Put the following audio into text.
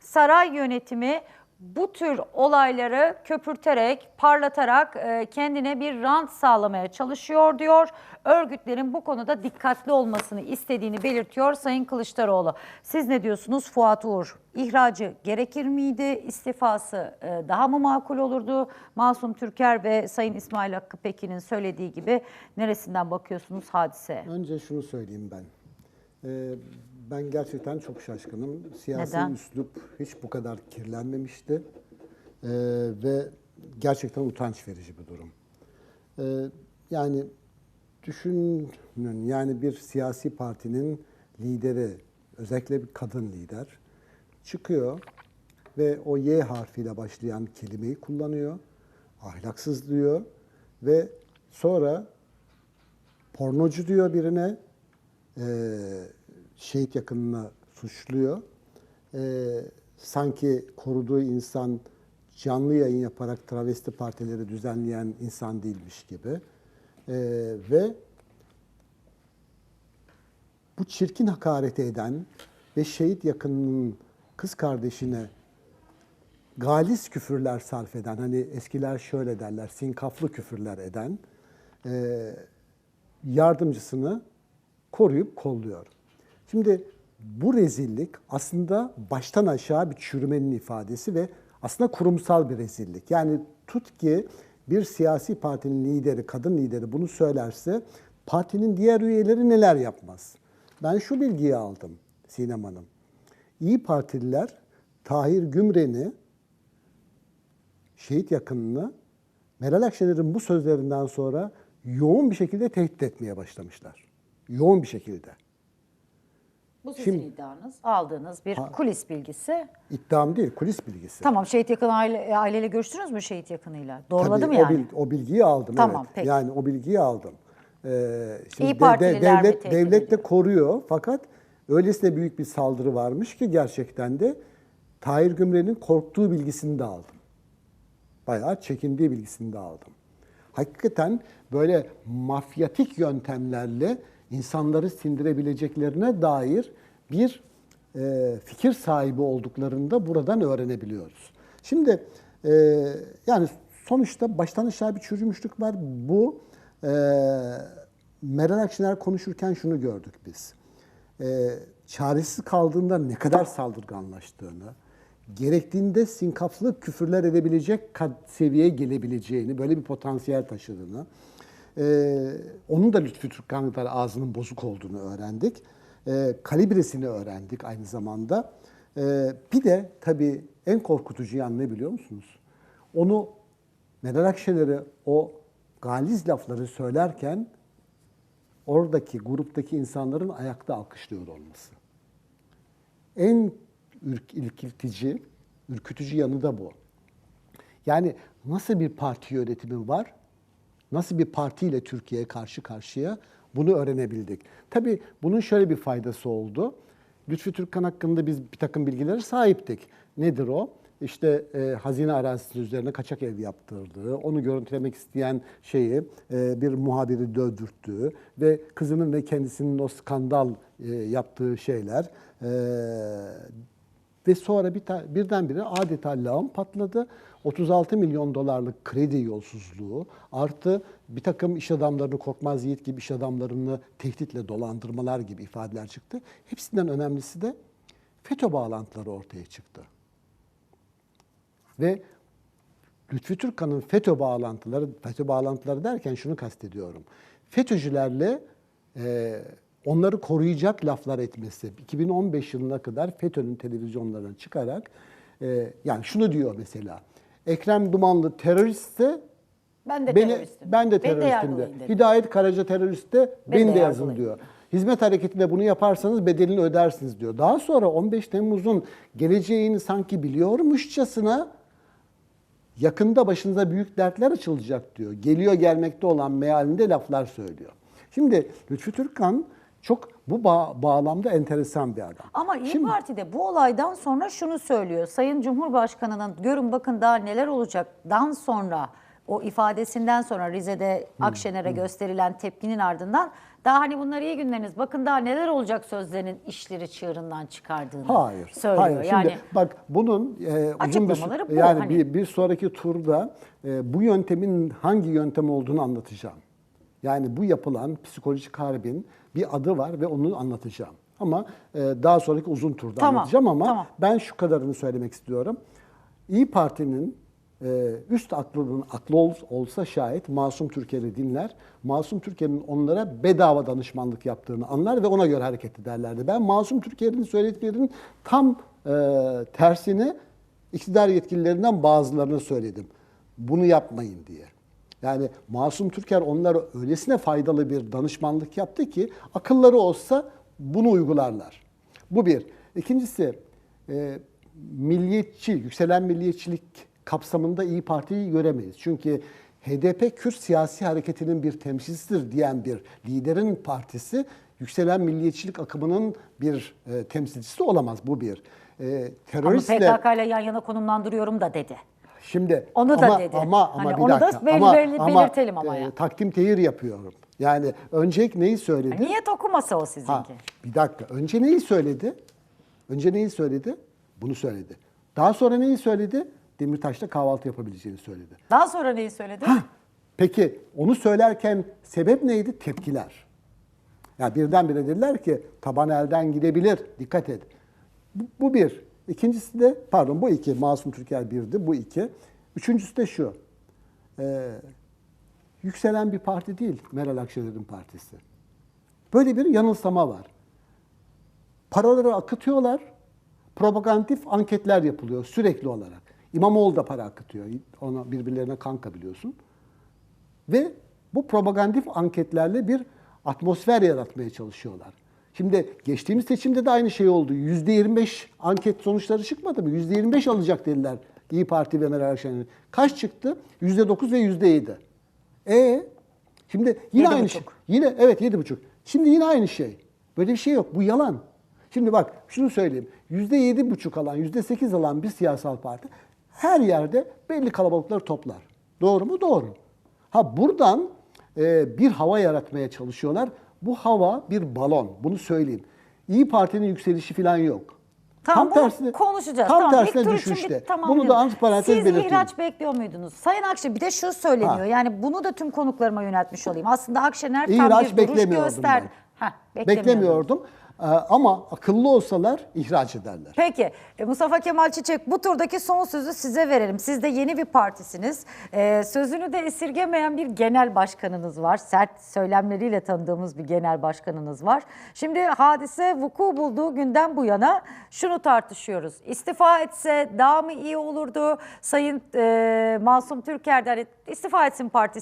saray yönetimi bu tür olayları köpürterek, parlatarak e, kendine bir rant sağlamaya çalışıyor diyor. Örgütlerin bu konuda dikkatli olmasını istediğini belirtiyor Sayın Kılıçdaroğlu. Siz ne diyorsunuz Fuat Uğur? İhracı gerekir miydi? İstifası e, daha mı makul olurdu? Masum Türker ve Sayın İsmail Hakkı Pekin'in söylediği gibi neresinden bakıyorsunuz hadise? Önce şunu söyleyeyim ben. Ee, ben gerçekten çok şaşkınım. Siyasi Neden? üslup hiç bu kadar kirlenmemişti. Ee, ve gerçekten utanç verici bir durum. Ee, yani düşünün yani bir siyasi partinin lideri, özellikle bir kadın lider çıkıyor ve o Y harfiyle başlayan kelimeyi kullanıyor. Ahlaksız diyor ve sonra pornocu diyor birine, e, şehit yakınına suçluyor. E, sanki koruduğu insan canlı yayın yaparak travesti partileri düzenleyen insan değilmiş gibi. E, ve bu çirkin hakareti eden ve şehit yakınının kız kardeşine galis küfürler sarf eden, hani eskiler şöyle derler, sinkaflı küfürler eden e, yardımcısını koruyup kolluyor. Şimdi bu rezillik aslında baştan aşağı bir çürümenin ifadesi ve aslında kurumsal bir rezillik. Yani tut ki bir siyasi partinin lideri, kadın lideri bunu söylerse partinin diğer üyeleri neler yapmaz? Ben şu bilgiyi aldım Sinem Hanım. İyi Partililer Tahir Gümren'i şehit yakınını Meral Akşener'in bu sözlerinden sonra yoğun bir şekilde tehdit etmeye başlamışlar. Yoğun bir şekilde. Bu sizin Şimdi- iddianız, aldığınız bir kulis bilgisi. İddiam değil, kulis bilgisi. Tamam şehit yakın aile, aileyle görüştünüz mü şehit yakınıyla? Doğruladı Tabii mı o, yani? bil- o bilgiyi aldım. Tamam, evet. peki. Yani o bilgiyi aldım. Ee, İyi Partililer mi devlet, tehdit devlet de ediyor? koruyor fakat öylesine büyük bir saldırı varmış ki gerçekten de Tahir Gümren'in korktuğu bilgisini de aldım. Bayağı çekindiği bilgisini de aldım. Hakikaten böyle mafyatik yöntemlerle insanları sindirebileceklerine dair bir e, fikir sahibi olduklarını da buradan öğrenebiliyoruz. Şimdi e, yani sonuçta baştan aşağı bir çürümüşlük var. Bu e, Meral Akşener konuşurken şunu gördük biz. E, çaresiz kaldığında ne kadar saldırganlaştığını, gerektiğinde sinkaflı küfürler edebilecek seviyeye gelebileceğini, böyle bir potansiyel taşıdığını, e, onun da Lütfü Türkkan kadar ağzının bozuk olduğunu öğrendik. E, kalibresini öğrendik aynı zamanda. E, bir de tabii en korkutucu yan ne biliyor musunuz? Onu Meral Akşener'e o galiz lafları söylerken oradaki gruptaki insanların ayakta alkışlıyor olması. En ürk, irkiltici, ürkütücü yanı da bu. Yani nasıl bir parti yönetimi var? Nasıl bir partiyle Türkiye'ye karşı karşıya bunu öğrenebildik. Tabii bunun şöyle bir faydası oldu. Lütfü Türkkan hakkında biz bir takım bilgilere sahiptik. Nedir o? İşte e, hazine arazisi üzerine kaçak ev yaptırdığı, onu görüntülemek isteyen şeyi e, bir muhabiri dövdürttüğü ve kızının ve kendisinin o skandal e, yaptığı şeyler e, ve sonra bir birdenbire adeta lağım patladı. 36 milyon dolarlık kredi yolsuzluğu artı bir takım iş adamlarını korkmaz yiğit gibi iş adamlarını tehditle dolandırmalar gibi ifadeler çıktı. Hepsinden önemlisi de FETÖ bağlantıları ortaya çıktı. Ve Lütfü Türkkan'ın FETÖ bağlantıları, FETÖ bağlantıları derken şunu kastediyorum. FETÖ'cülerle e, onları koruyacak laflar etmesi. 2015 yılına kadar FETÖ'nün televizyonlarına çıkarak e, yani şunu diyor mesela. Ekrem Dumanlı teröristse Ben de beni, teröristim. ben de de teröristim de. yargılayın dedi. Hidayet Karaca teröriste beni de de yazın diyor. Hizmet hareketinde bunu yaparsanız bedelini ödersiniz diyor. Daha sonra 15 Temmuz'un geleceğini sanki biliyormuşçasına yakında başınıza büyük dertler açılacak diyor. Geliyor gelmekte olan mealinde laflar söylüyor. Şimdi Lütfü Türkkan çok bu ba- bağlamda enteresan bir adam. Ama İyi Şimdi- Parti de bu olaydan sonra şunu söylüyor. Sayın Cumhurbaşkanı'nın görün bakın daha neler olacaktan sonra o ifadesinden sonra Rize'de Akşener'e gösterilen tepkinin ardından daha hani bunlar iyi günleriniz bakın daha neler olacak sözlerinin işleri çığırından çıkardığını Hayır. söylüyor. Hayır. Yani Şimdi bak bunun e, uzun bir bu, yani hani. bir, bir sonraki turda e, bu yöntemin hangi yöntem olduğunu anlatacağım. Yani bu yapılan psikolojik harbin bir adı var ve onu anlatacağım. Ama e, daha sonraki uzun turda Tamam, anlatacağım ama tamam. ben şu kadarını söylemek istiyorum. İyi Parti'nin e, üst aklının aklı ol- olsa şayet Masum Türker'i dinler. Masum Türker'in onlara bedava danışmanlık yaptığını anlar ve ona göre hareket ederlerdi. Ben Masum Türker'in söylediklerinin tam e, tersini iktidar yetkililerinden bazılarına söyledim. Bunu yapmayın diye. Yani Masum Türker onlara öylesine faydalı bir danışmanlık yaptı ki akılları olsa bunu uygularlar. Bu bir. İkincisi e, milliyetçi, yükselen milliyetçilik kapsamında İyi Parti'yi göremeyiz. Çünkü HDP Kürt siyasi hareketinin bir temsilcisidir diyen bir liderin partisi yükselen milliyetçilik akımının bir e, temsilcisi olamaz. Bu bir. E, ama teröristle PKK ile yan yana konumlandırıyorum da dedi. Şimdi Onu da ama, dedi. Ama ama Hani bir onu da dakika. bel- ama, bel- ama, belirtelim ama e, ya. takdim tehir yapıyorum. Yani önce neyi söyledi? Niyet okumasa o Ha, sizinki. bir dakika. Önce neyi söyledi? Önce neyi söyledi? Bunu söyledi. Daha sonra neyi söyledi? Demirtaş'ta kahvaltı yapabileceğini söyledi. Daha sonra neyi söyledi? Peki onu söylerken sebep neydi? Tepkiler. Ya birdenbire dediler ki taban elden gidebilir. Dikkat et. Bu, bu bir. İkincisi de pardon bu iki. Masum Türker birdi. Bu iki. Üçüncüsü de şu. Ee, yükselen bir parti değil Meral Akşener'in partisi. Böyle bir yanılsama var. Paraları akıtıyorlar. Propagandif anketler yapılıyor sürekli olarak. İmamoğlu da para akıtıyor. Ona birbirlerine kanka biliyorsun. Ve bu propagandif anketlerle bir atmosfer yaratmaya çalışıyorlar. Şimdi geçtiğimiz seçimde de aynı şey oldu. %25 anket sonuçları çıkmadı mı? %25 alacak dediler İyi Parti ve Meral Akşener. Kaç çıktı? %9 ve %7. E şimdi yine Yedi aynı buçuk. şey. Yine evet yedi buçuk. Şimdi yine aynı şey. Böyle bir şey yok. Bu yalan. Şimdi bak şunu söyleyeyim. Yüzde yedi buçuk alan, yüzde sekiz alan bir siyasal parti her yerde belli kalabalıkları toplar. Doğru mu? Doğru. Ha buradan e, bir hava yaratmaya çalışıyorlar. Bu hava bir balon. Bunu söyleyeyim. İyi Parti'nin yükselişi falan yok. Tamam bunu konuşacağız. Tam tamam, tersine düşüşte. tamam Bunu da diyorum. antiparantez Siz belirteyim. ihraç bekliyor muydunuz? Sayın Akşener bir de şu söyleniyor. Ha. Yani bunu da tüm konuklarıma yöneltmiş olayım. Aslında Akşener tam İhraç bir duruş beklemiyordum gösterdi. ben. Heh, beklemiyordunuz. Beklemiyordum. Ee, ama akıllı olsalar ihraç ederler. Peki e, Mustafa Kemal Çiçek bu turdaki son sözü size verelim. Siz de yeni bir partisiniz. Ee, sözünü de esirgemeyen bir genel başkanınız var. Sert söylemleriyle tanıdığımız bir genel başkanınız var. Şimdi hadise vuku bulduğu günden bu yana şunu tartışıyoruz. İstifa etse daha mı iyi olurdu? Sayın e, Masum Türker hani istifa etsin partisi